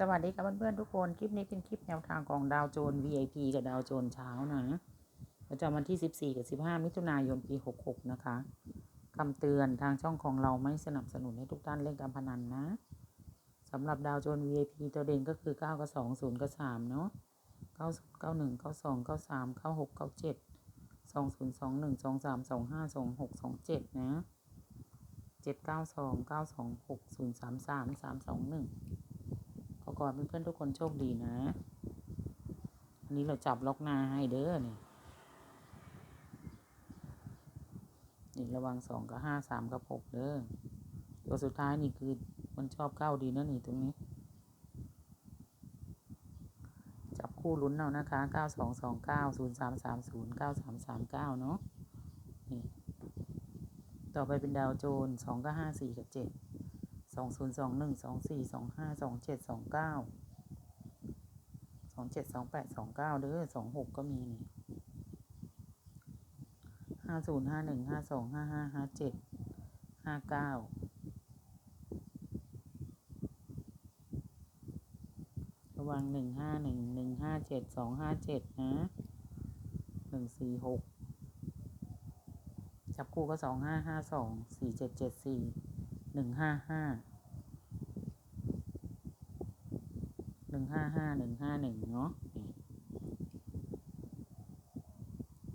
สวัสดีครับเพื่อนๆทุกคน คลิปนี้เป็นคลิปแนวทางของดาวโจน VIP กับดาวโจนเช้านะประจำวันที่ 14 กับ 15 มิถุนายนปี 66 นะคะคำเตือนทางช่องของเราไม่สนับสนุนให้ทุกท่านเล่นการพนันนะสำหรับดาวโจน VIP ตัวเด่นก็คือ 9 กับ 2 0 กับ 3 เนาะ9 91 92 93 96 97 20 21 23 25 26 27 นะ 792 926 033 321 ขอก่อนเพื่อนๆทุกคนโชคดีนะ อันนี้เราจับล็อกหน้าให้เด้อนี่นี่ระวังสองกับห้าสามกับหกเด้อตัวสุดท้ายนี่คือมันชอบเข้าดีนะนี่ตรงนี้ จับคู่ลุ้นเอานะคะเก้าสองสองเก้าศูนย์สามสามศูนย์เก้าสามสามเก้าเนาะนี่ต่อไปเป็นดาวโจนสองกับห้าสี่กับเจ็ด สองศูนย์สองหนึ่งสองสี่สองห้าสองเจ็ดสองเก้าสองเจ็ดสองแปดสองเก้าเด้อสองหกก็มีนี่ห้าศูนย์ห้าหนึ่งห้าสองห้าห้าห้าเจ็ดห้าเก้าระวังหนึ่งห้าหนึ่งหนึ่งห้าเจ็ดสองห้าเจ็ดนะหนึ่งสี่หกจับคู่ก็สองห้าห้าสองสี่เจ็ดเจ็ดสี่ หนึ่งห้าห้าหนึ่งห้าห้าหนึ่งห้าหนึ่งเนาะ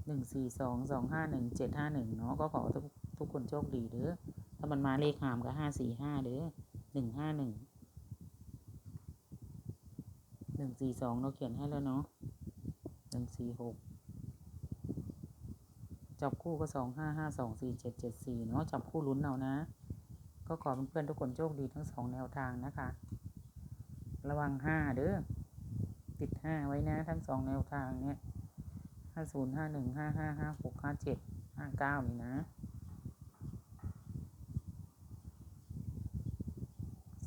หนึ่งสี่สองสองห้าหนึ่งเจ็ดห้าหนึ่งเนาะก็ขอทุกทุกคนโชคดีเด้อถ้ามันมาเลขหามก็ห้าสี่ห้าเด้อหนึ่งห้าหนึ่งหนึ่งสี่สองเราเขียนให้แล้วเนาะหนึ่งสี่หกจับคู่ก็สองห้าห้าสองสี่เจ็ดเจ็ดสี่เนาะจับคู่ลุ้นเอานะ ขอเพื่อนๆทุกคนโชคดีทั้งสองแนวทางนะคะ ระวังห้าเด้อติดห้าไว้นะทั้งสองแนวทางเนี่ยห้าศูนย์ห้าหนึ่งห้าห้าห้าหกห้าเจ็ดห้าเก้านี่นะ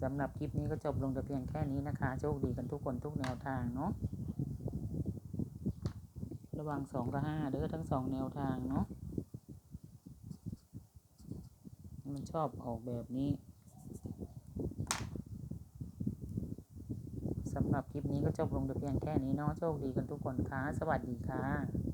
สำหรับคลิปนี้ก็จบลงแต่เพียงแค่นี้นะคะ โชคดีกันทุกคนทุกแนวทางเนาะระวังสองกับห้าเด้อทั้งสองแนวทางเนาะ มัน ชอบออกแบบนี้สำหรับคลิปนี้ก็จบลงแต่เพียงแค่นี้เนาะโชคดีกันทุกคนค่ะ สวัสดีค่ะ